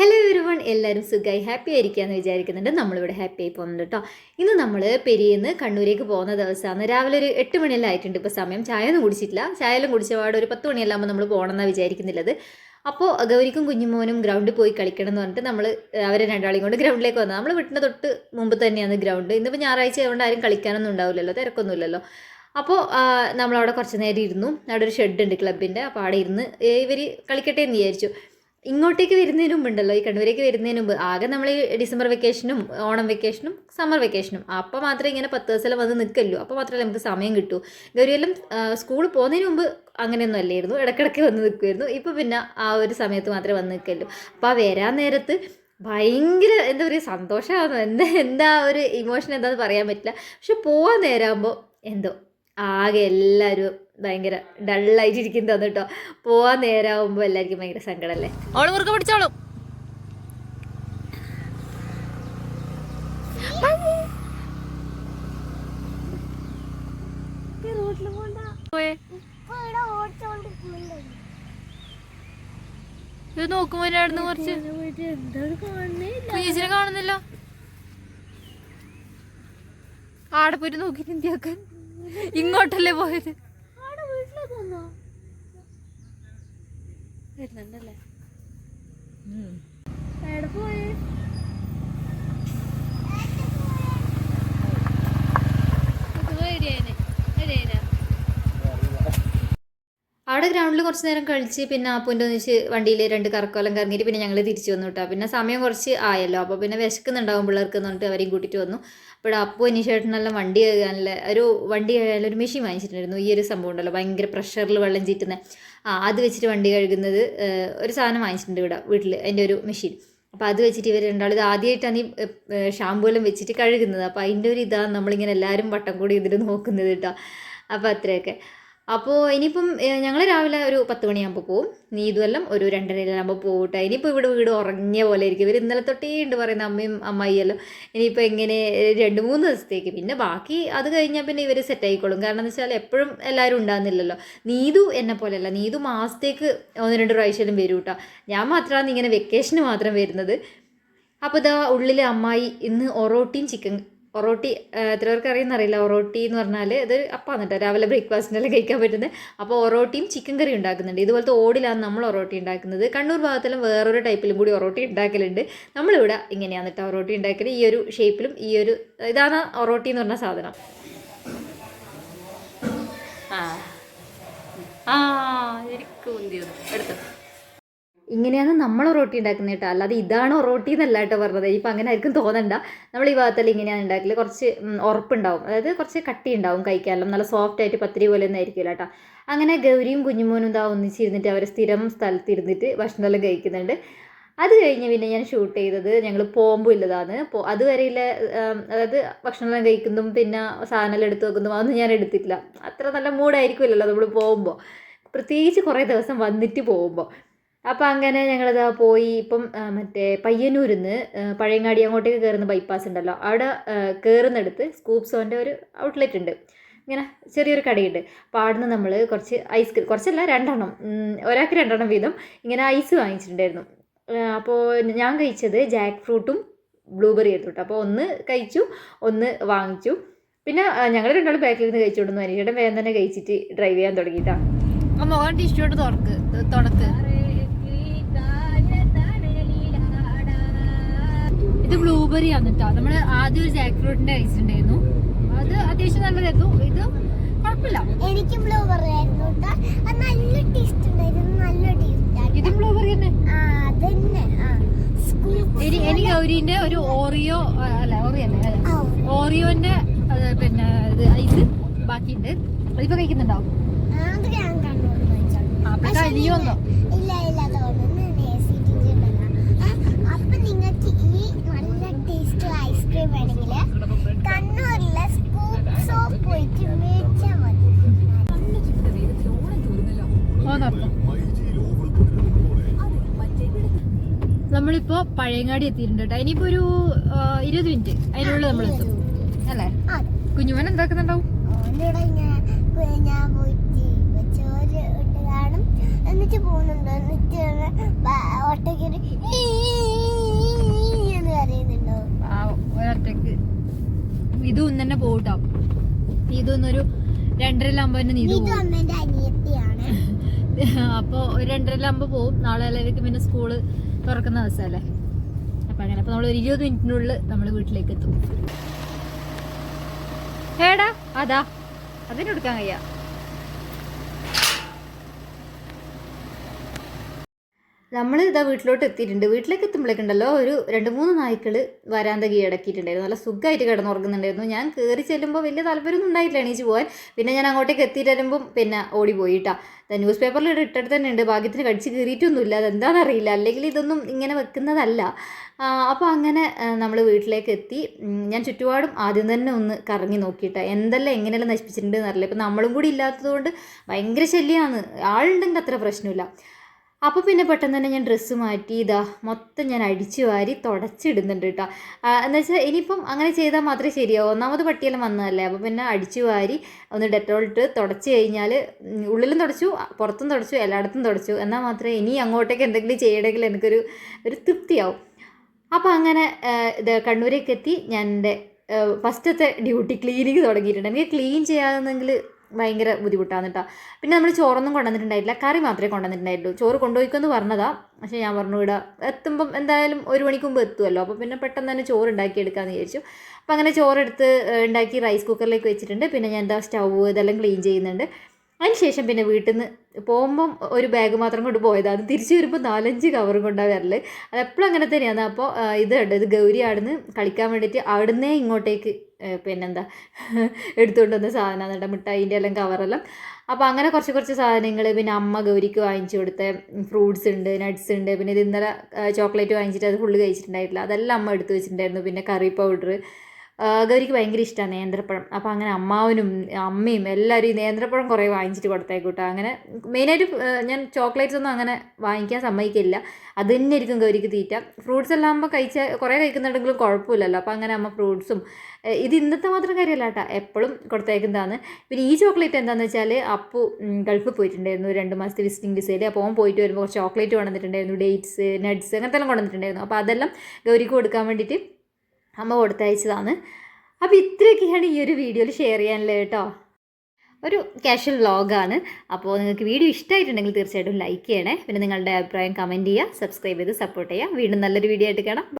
Hello everyone എല്ലാവരും സുഖമായി happy ആയിരിക്കാന്ന് വിചാരിക്കുന്നുണ്ട്. നമ്മളിവിടെ ഹാപ്പി ആയി പോകുന്നുണ്ട് കേട്ടോ ഇന്ന് നമ്മൾ പെരിയെന്ന് കണ്ണൂരേക്ക് പോകുന്ന ദിവസമാണ്. രാവിലെ ഒരു എട്ട് മണിയെല്ലാം ആയിട്ടുണ്ട് ഇപ്പോൾ സമയം. ചായ ഒന്നും കുടിച്ചിട്ടില്ല. ചായ എല്ലാം കുടിച്ച പാടെ ഒരു പത്ത് മണിയെല്ലാം ആകുമ്പോൾ നമ്മൾ പോകണം എന്നാണ് വിചാരിക്കുന്നില്ലത് അപ്പോൾ ഗൗരിക്കും കുഞ്ഞുമോനും ഗ്രൗണ്ടിൽ പോയി കളിക്കണം എന്ന് പറഞ്ഞിട്ട് നമ്മൾ അവരെ രണ്ടാളെയും കൊണ്ട് ഗ്രൗണ്ടിലേക്ക് വന്നത് നമ്മൾ വീട്ടിന്റെ തൊട്ട് മുമ്പ് തന്നെയാണ് ഗ്രൗണ്ട് ഇന്നിപ്പോൾ ഞായറാഴ്ച ആയതുകൊണ്ട് ആരും കളിക്കാനൊന്നും ഉണ്ടാവില്ലല്ലോ. തിരക്കൊന്നുമില്ലല്ലോ. അപ്പോൾ നമ്മളവിടെ കുറച്ച് നേരം ഇരുന്നു. അവിടെ ഒരു ഷെഡ് ഉണ്ട് ക്ലബിന്റെ അപ്പോൾ അവിടെ ഇരുന്ന് ഇവർ കളിക്കട്ടെ എന്ന് വിചാരിച്ചു. ഇങ്ങോട്ടേക്ക് വരുന്നതിന് മുമ്പുണ്ടല്ലോ ഈ കണ്ണൂരേക്ക് വരുന്നതിന് മുമ്പ്. ആകെ നമ്മൾ ഈ ഡിസംബർ വെക്കേഷനും ഓണം വെക്കേഷനും സമ്മർ വെക്കേഷനും അപ്പോൾ മാത്രമേ ഇങ്ങനെ പത്ത് ദിവസം വന്ന് നിൽക്കല്ലോ അപ്പോൾ മാത്രമേ നമുക്ക് സമയം കിട്ടൂ. ഗൗരിയെല്ലാം സ്കൂളിൽ പോകുന്നതിന് മുമ്പ് അങ്ങനെയൊന്നും അല്ലായിരുന്നു. ഇടയ്ക്കിടയ്ക്ക് വന്ന് നിൽക്കുമായിരുന്നു ഇപ്പോൾ പിന്നെ ആ ഒരു സമയത്ത് മാത്രമേ വന്ന് നിൽക്കല്ലോ അപ്പോൾ ആ വരാൻ നേരത്ത് ഭയങ്കര എന്താ പറയുക സന്തോഷമാകുന്നു എന്താ എന്താ ഒരു ഇമോഷൻ എന്താണെന്ന് പറയാൻ പറ്റില്ല. പക്ഷെ പോവാൻ നേരമാകുമ്പോൾ എന്തോ ആകെ എല്ലാവരും ഭയങ്കര ഡള്ളായിട്ടിരിക്കുന്നത് കേട്ടോ. പോവാൻ നേരമാകുമ്പോൾ എല്ലാവർക്കും ഭയങ്കര സങ്കടമല്ലേ ഓൾ മുറുക്കെ പിടിച്ചോളും. കുറച്ച് കാണുന്നില്ല. ആടെ പോയിട്ട് നോക്കി ഇന്ത്യക്കാൻ ഇങ്ങോട്ടല്ലേ പോയത്? വരുന്നുണ്ടല്ലേ? അവിടെ ഗ്രൗണ്ടിൽ കുറച്ച് നേരം കളിച്ച് പിന്നെ അപ്പൂന്റെ ഒന്നിച്ച് വണ്ടിയിൽ രണ്ട് കറക്കോലം കറങ്ങിയിട്ട് പിന്നെ ഞങ്ങൾ തിരിച്ചു വന്നു കേട്ടോ പിന്നെ സമയം കുറച്ച് ആയല്ലോ. അപ്പോൾ പിന്നെ വിശക്കുന്നുണ്ടാവും പിള്ളേർക്ക് എന്ന് പറഞ്ഞിട്ട് അവരെയും കൂട്ടിയിട്ട് വന്നു. അപ്പോൾ അപ്പു നല്ല വണ്ടി കഴുകാനുള്ള ഒരു വണ്ടി കഴുകാനുള്ള ഒരു മെഷീൻ വാങ്ങിച്ചിട്ടുണ്ടായിരുന്നു. ഈ ഒരു സംഭവം ഉണ്ടല്ലോ. ഭയങ്കര പ്രഷറിൽ വെള്ളം ചീറ്റുന്ന. ആ അത് വെച്ചിട്ട് വണ്ടി കഴുകുന്നത് ഒരു സാധനം വാങ്ങിച്ചിട്ടുണ്ട് ഇവിടെ വീട്ടിൽ അതിന്റെ ഒരു മെഷീൻ അപ്പോൾ അത് വെച്ചിട്ട് ഇവർ രണ്ടാളും ഇത് ആദ്യമായിട്ടാണ് ഈ ഷാമ്പൂലം വെച്ചിട്ട് കഴുകുന്നത്. അപ്പോൾ അതിന്റെ ഒരു ഇതാണ് നമ്മളിങ്ങനെ എല്ലാവരും വട്ടം കൂടി ഇതിൽ നോക്കുന്നത് കേട്ടോ അപ്പോൾ അത്രയൊക്കെ. അപ്പോൾ ഇനിയിപ്പം ഞങ്ങൾ രാവിലെ ഒരു പത്ത് മണിയാകുമ്പോൾ പോവും. നീ ഇതുമെല്ലാം ഒരു രണ്ടരയിലാകുമ്പോൾ പോകട്ടെ ഇനിയിപ്പോൾ ഇവിടെ വീട് ഉറങ്ങിയ പോലെ ഇരിക്കും. ഇവർ ഇന്നലെ തൊട്ടേ ഉണ്ട് പറയുന്ന അമ്മയും അമ്മായിയെല്ലാം ഇനിയിപ്പോൾ എങ്ങനെ രണ്ട് മൂന്ന് ദിവസത്തേക്ക്. പിന്നെ ബാക്കി അത് കഴിഞ്ഞാൽ പിന്നെ ഇവർ സെറ്റ് ആയിക്കോളും. കാരണം എന്ന് വെച്ചാൽ എപ്പോഴും എല്ലാവരും ഉണ്ടാകുന്നില്ലല്ലോ നീതു എന്നെ പോലെയല്ല. നീതു മാസത്തേക്ക് ഒന്ന് രണ്ട് പ്രാവശ്യം വരും കേട്ടോ ഞാൻ മാത്രമാണ് ഇങ്ങനെ വെക്കേഷന് മാത്രം വരുന്നത്. അപ്പോൾ ഇതാ ഉള്ളിലെ അമ്മായി ഇന്ന് ഒറോട്ടിയും ചിക്കൻ ഒറോട്ടി എത്ര പേർക്ക് അറിയുന്ന അറിയില്ല ഒറോട്ടി എന്ന് പറഞ്ഞാൽ ഇത് അപ്പാന്ന് കേട്ടോ. രാവിലെ ബ്രേക്ക്ഫാസ്റ്റിനെല്ലാം കഴിക്കാൻ പറ്റുന്നത്. അപ്പോൾ ഒറോട്ടിയും ചിക്കൻ കറി ഉണ്ടാക്കുന്നുണ്ട്. ഇതുപോലത്തെ ഓടിലാണ് നമ്മൾ ഒറോട്ടി ഉണ്ടാക്കുന്നത്. കണ്ണൂർ ഭാഗത്തെല്ലാം വേറൊരു ടൈപ്പിലും കൂടി ഒറോട്ടി ഉണ്ടാക്കലുണ്ട്. നമ്മളിവിടെ ഇങ്ങനെയാണ് കേട്ടോ ഒറോട്ടി ഉണ്ടാക്കൽ ഈ ഒരു ഷേപ്പിലും ഈ ഒരു ഇതാണ് ഒറോട്ടി എന്ന് പറഞ്ഞ സാധനം. ആ. ആ എനിക്ക് എടുത്തു. ഇങ്ങനെയാണ് നമ്മൾ റോട്ടി ഉണ്ടാക്കുന്നത് കേട്ടോ. അല്ലാതെ ഇതാണ് റൊട്ടി എന്നല്ല കേട്ടോ പറഞ്ഞത്. ഇപ്പം അങ്ങനെ ആയിരിക്കും തോന്നണ്ട. നമ്മൾ ഈ ഭാഗത്തെല്ലാം ഇങ്ങനെയാണ് ഉണ്ടാക്കൽ. കുറച്ച് ഉറപ്പുണ്ടാവും. അതായത് കുറച്ച് കട്ടി ഉണ്ടാവും കഴിക്കാനെല്ലാം നല്ല സോഫ്റ്റ് ആയിട്ട് പത്തിരി പോലെ ഒന്നും ആയിരിക്കില്ല കേട്ടോ. അങ്ങനെ ഗൗരിയും കുഞ്ഞുമോനും ഇതാ ഒന്നിച്ചിരുന്നിട്ട് അവർ സ്ഥിരം സ്ഥലത്തിരുന്നിട്ട് ഭക്ഷണമെല്ലാം കഴിക്കുന്നുണ്ട്. അത് കഴിഞ്ഞ് പിന്നെ ഞാൻ ഷൂട്ട് ചെയ്തത് ഞങ്ങൾ പോകുമ്പോൾ ഇല്ലതാണ്. അതുവരെയുള്ള അതായത് ഭക്ഷണമെല്ലാം കഴിക്കുന്നതും പിന്നെ സാധനമെല്ലാം എടുത്ത് വെക്കുന്നതും അതൊന്നും ഞാൻ എടുത്തിട്ടില്ല. അത്ര നല്ല മൂഡായിരിക്കുമല്ലോ നമ്മൾ പോകുമ്പോൾ പ്രത്യേകിച്ച് കുറേ ദിവസം വന്നിട്ട് പോകുമ്പോൾ അപ്പോൾ അങ്ങനെ ഞങ്ങളിതാ പോയി. ഇപ്പം മറ്റേ പയ്യന്നൂരിൽ നിന്ന് പഴയങ്ങാടി അങ്ങോട്ടേക്ക് കയറുന്ന ബൈപ്പാസ് ഉണ്ടല്ലോ. അവിടെ കയറുന്നിടത്ത് സ്കൂപ്സോന്റെ ഒരു ഔട്ട്ലെറ്റ് ഉണ്ട്. ഇങ്ങനെ ചെറിയൊരു കടയുണ്ട്. അപ്പോൾ അവിടുന്ന് നമ്മൾ കുറച്ച് ഐസ്ക്രീം കുറച്ചല്ല രണ്ടെണ്ണം ഒരാൾക്ക് രണ്ടെണ്ണം വീതം ഇങ്ങനെ ഐസ് വാങ്ങിച്ചിട്ടുണ്ടായിരുന്നു. അപ്പോൾ ഞാൻ കഴിച്ചത് ജാക്ക് ഫ്രൂട്ടും ബ്ലൂബെറി ആയിരുന്നു കേട്ടോ. അപ്പോൾ ഒന്ന് കഴിച്ചു ഒന്ന് വാങ്ങിച്ചു. പിന്നെ ഞങ്ങൾ രണ്ടാളും ബാക്കിൽ നിന്ന് കഴിച്ചുകൊണ്ടു അനിയുടെ വേഗം തന്നെ കഴിച്ചിട്ട് ഡ്രൈവ് ചെയ്യാൻ തുടങ്ങിയിട്ടാണ് മുഖം ടിഷ്യൂട്ട് തുറക്ക് തുടക്ക്. ഇത് ബ്ലൂബെറി ആണ് കേട്ടോ നമ്മൾ ആദ്യം ഒരു ജാക്ക് ഫ്രൂട്ടിന്റെ കഴിച്ചിട്ടുണ്ടായിരുന്നു അത് അത്യാവശ്യം നല്ലതായിരുന്നു ഇത് കുഴപ്പമില്ല. എനിക്ക് ബ്ലൂ ആയിരുന്നു നല്ല ടേസ്റ്റ് ഉണ്ടായിരുന്നു നല്ല ടേസ്റ്റ് ഇത് ബ്ലൂബെറി തന്നെ? എനിക്ക് ഗൗരീന്റെ ഒരു ഓറിയോ അല്ല ഓറിയോ അല്ലേ? ഓറിയോന്റെ പിന്നെ ഇത് ഐസ് ബാക്കിയുണ്ട്. അതിപ്പോ കഴിക്കുന്നുണ്ടാവും അപ്പൊ കഴിയുമെന്നോ ഇല്ല ഇല്ല തോന്നുന്നു അപ്പൊ നിങ്ങൾക്ക് ഈ നല്ല ടേസ്റ്റ് ഐസ്ക്രീം വേണമെങ്കിൽ കണ്ണൂരിലെ സ്കൂപ്പ് സോപ്പ് പോയിട്ട് മേടിച്ചാൽ മതി. നമ്മളിപ്പോ പഴയങ്ങാടി എത്തിയിട്ടുണ്ട് കേട്ടോ. ഇനിയിപ്പോ ഒരു ഇരുപത് മിനിറ്റ് അതിനുള്ളിൽ നമ്മൾ എത്തും അല്ലേ? കുഞ്ഞുമോൻ എന്താക്കുന്നുണ്ടാവും? ഞാൻ പോയിട്ട് ചോറ് കാണും. എന്നിട്ട് പോകുന്നുണ്ട്. എന്നിട്ട് ഒട്ടയ്ക്ക് പോകട്ടോ തന്നെ രണ്ടരലാകുമ്പോൾ തന്നെ നീതു ഇത് പോകും തന്നെ അനിയത്തിയാണ്. അപ്പോൾ ഒരു രണ്ടരലാകുമ്പോൾ പോവും. നാളെ എല്ലാവർക്കും പിന്നെ സ്കൂൾ തുറക്കുന്ന ദിവസമല്ലേ അപ്പം അങ്ങനെ. അപ്പോൾ നമ്മൾ ഒരു ഇരുപത് മിനിറ്റിനുള്ളിൽ നമ്മൾ വീട്ടിലേക്ക് എത്തും. ഏടാ അതാ. അതിനെടുക്കാൻ കഴിയാ. നമ്മൾ ഇതാ വീട്ടിലോട്ട് എത്തിയിട്ടുണ്ട്. വീട്ടിലേക്ക് എത്തുമ്പോഴേക്കുണ്ടല്ലോ ഒരു രണ്ട് മൂന്ന് നായ്ക്കൾ വരാന്ത കീഴടക്കിയിട്ടുണ്ടായിരുന്നു നല്ല സുഖമായിട്ട് കിടന്നുറങ്ങുന്നുണ്ടായിരുന്നു. ഞാൻ കയറി ചെല്ലുമ്പോൾ വലിയ താല്പര്യമൊന്നും ഉണ്ടായിട്ടില്ല എണീച്ച് പോകാൻ പിന്നെ ഞാൻ അങ്ങോട്ടേക്ക് എത്തിയിട്ട് വരുമ്പം പിന്നെ ഓടി പോയിട്ടാ ന്യൂസ് പേപ്പറിൽ ഇട്ടിട്ട് തന്നെ ഉണ്ട്. ഭാഗ്യത്തിന് കടിച്ച് കീറിയിട്ടൊന്നുമില്ല. അതെന്താണെന്നറിയില്ല അല്ലെങ്കിൽ ഇതൊന്നും ഇങ്ങനെ വെക്കുന്നതല്ല. അപ്പോൾ അങ്ങനെ നമ്മൾ വീട്ടിലേക്ക് എത്തി. ഞാൻ ചുറ്റുപാടും ആദ്യം തന്നെ ഒന്ന് കറങ്ങി നോക്കിയിട്ട. എന്തെല്ലാം എങ്ങനെയെല്ലാം നശിപ്പിച്ചിട്ടുണ്ട് എന്നറിയില്ല. ഇപ്പം നമ്മളും കൂടി ഇല്ലാത്തതുകൊണ്ട് ഭയങ്കര ശല്യമാണ് ആളുണ്ടെങ്കിൽ അത്ര പ്രശ്നമില്ല. അപ്പോൾ പിന്നെ പെട്ടെന്ന് തന്നെ ഞാൻ ഡ്രസ്സ് മാറ്റി ഇതാ മൊത്തം ഞാൻ അടിച്ചു വാരി തുടച്ചിടുന്നുണ്ട് കേട്ടോ എന്ന് വെച്ചാൽ ഇനിയിപ്പം അങ്ങനെ ചെയ്താൽ മാത്രമേ ശരിയാവൂ. ഒന്നാമത് പട്ടിയെല്ലാം വന്നതല്ലേ അപ്പോൾ പിന്നെ അടിച്ചു വാരി ഒന്ന് ഡെറ്റോൾ ഇട്ട് തുടച്ച് കഴിഞ്ഞാൽ ഉള്ളിലും തുടച്ചു പുറത്തും തുടച്ചു എല്ലായിടത്തും തുടച്ചു. എന്നാൽ മാത്രമേ ഇനി അങ്ങോട്ടേക്ക് എന്തെങ്കിലും ചെയ്യണമെങ്കിൽ എനിക്കൊരു ഒരു തൃപ്തിയാവും. അപ്പോൾ അങ്ങനെ ഇത് കണ്ണൂരേക്ക് എത്തി. ഞാൻ എന്റെ ഫസ്റ്റത്തെ ഡ്യൂട്ടി ക്ലീനിങ് തുടങ്ങിയിട്ടുണ്ട്. എനിക്ക് ക്ലീൻ ചെയ്യാമെന്നെങ്കിൽ ഭയങ്കര ബുദ്ധിമുട്ടാണ് കേട്ടോ. പിന്നെ നമ്മൾ ചോറൊന്നും കൊണ്ടുവന്നിട്ടുണ്ടായില്ല കറി മാത്രമേ കൊണ്ടുവന്നിട്ടുണ്ടായിട്ടുള്ളൂ. ചോറ് കൊണ്ടുപോയിക്കൊന്ന് പറഞ്ഞതാ. പക്ഷേ ഞാൻ പറഞ്ഞു ഇവിടെ എത്തുമ്പം എന്തായാലും ഒരു മണിക്ക് മുമ്പ് എത്തുമല്ലോ അപ്പോൾ പിന്നെ പെട്ടെന്ന് തന്നെ ചോറ് ഉണ്ടാക്കി എടുക്കാമെന്ന് വിചാരിച്ചു. അപ്പോൾ അങ്ങനെ ചോറെടുത്ത് ഉണ്ടാക്കി റൈസ് കുക്കറിലേക്ക് വെച്ചിട്ടുണ്ട്. പിന്നെ ഞാൻ എന്താ സ്റ്റൗ ഇതെല്ലാം ക്ലീൻ ചെയ്യുന്നുണ്ട്. അതിന് ശേഷം പിന്നെ വീട്ടിൽ നിന്ന് പോകുമ്പം ഒരു ബാഗ് മാത്രം കൊണ്ട് പോയതാണ് തിരിച്ചു വരുമ്പോൾ നാലഞ്ച് കവറും കൊണ്ടാണ് വരൽ. അതെപ്പോഴും അങ്ങനെ തന്നെയാണ് അപ്പോൾ ഇത് ഉണ്ട് ഇത് ഗൗരി അവിടുന്ന് കളിക്കാൻ വേണ്ടിയിട്ട് അവിടുന്നേ ഇങ്ങോട്ടേക്ക് പിന്നെന്താ? എടുത്തുകൊണ്ട് വന്ന സാധനമാണ് കേട്ടോ മിഠായിന്റെ എല്ലാം കവറെല്ലാം അപ്പോൾ അങ്ങനെ കുറച്ച് കുറച്ച് സാധനങ്ങൾ പിന്നെ അമ്മ ഗൗരിക്ക് വാങ്ങിച്ചു കൊടുത്ത ഫ്രൂട്ട്സ് ഉണ്ട് നട്ട്സ് ഉണ്ട്. പിന്നെ ഇത് ഇന്നലെ ചോക്ലേറ്റ് വാങ്ങിച്ചിട്ട് അത് ഫുള്ള് കഴിച്ചിട്ടുണ്ടായിട്ടില്ല. അതെല്ലാം അമ്മ എടുത്ത് വെച്ചിട്ടുണ്ടായിരുന്നു. പിന്നെ കറി പൗഡർ ഗൗരിക്ക് ഭയങ്കര ഇഷ്ടമാണ് നേന്ത്രപ്പഴം. അപ്പോൾ അങ്ങനെ അമ്മാവനും അമ്മയും എല്ലാവരും ഈ നേന്ത്രപ്പഴം കുറേ വാങ്ങിച്ചിട്ട് കൊടുത്തേക്കൂട്ടോ. അങ്ങനെ മെയിനായിട്ട് ഞാൻ ചോക്ലേറ്റ്സ് ഒന്നും അങ്ങനെ വാങ്ങിക്കാൻ സമ്മതിക്കില്ല. അത് തന്നെ ആയിരിക്കും ഗൗരിക്ക് തീറ്റ. ഫ്രൂട്ട്സ് എല്ലാം ആകുമ്പോൾ കഴിച്ച കുറേ കഴിക്കുന്നുണ്ടെങ്കിലും കുഴപ്പമില്ലല്ലോ. അപ്പോൾ അങ്ങനെ അമ്മ ഫ്രൂട്ട്സും ഇത് ഇന്നത്തെ മാത്രം കാര്യമല്ല കേട്ടോ. എപ്പോഴും കൊടുത്തേക്കുന്നതാണ്. പിന്നെ ഈ ചോക്ലേറ്റ് എന്താണെന്ന് വെച്ചാൽ അപ്പു ഗൾഫിൽ പോയിട്ടുണ്ടായിരുന്നു രണ്ട് മാസത്തെ വിസിറ്റിംഗ് വിസയിൽ അപ്പോൾ അവൻ പോയിട്ട് വരുമ്പോൾ ചോക്ലേറ്റ് കൊണ്ടുവന്നിട്ടുണ്ടായിരുന്നു. ഡേറ്റ്സ് നട്ട്സ് അങ്ങനത്തെ എല്ലാം കൊണ്ടുവന്നിട്ടുണ്ടായിരുന്നു. അപ്പോൾ അതെല്ലാം ഗൗരിക്ക് കൊടുക്കാൻ വേണ്ടിയിട്ട് അമ്മ കൊടുത്തയച്ചതാണ്. അപ്പോൾ ഇത്രയൊക്കെയാണ് ഈ ഒരു വീഡിയോയിൽ ഷെയർ ചെയ്യാനുള്ളത് കേട്ടോ. ഒരു കാഷ്വൽ വ്ളോഗാണ് അപ്പോൾ നിങ്ങൾക്ക് വീഡിയോ ഇഷ്ടമായിട്ടുണ്ടെങ്കിൽ തീർച്ചയായിട്ടും ലൈക്ക് ചെയ്യണേ. പിന്നെ നിങ്ങളുടെ അഭിപ്രായം കമന്റ് ചെയ്യുക സബ്സ്ക്രൈബ് ചെയ്ത് സപ്പോർട്ട് ചെയ്യുക. വീണ്ടും നല്ലൊരു വീഡിയോ ആയിട്ട് കാണാം.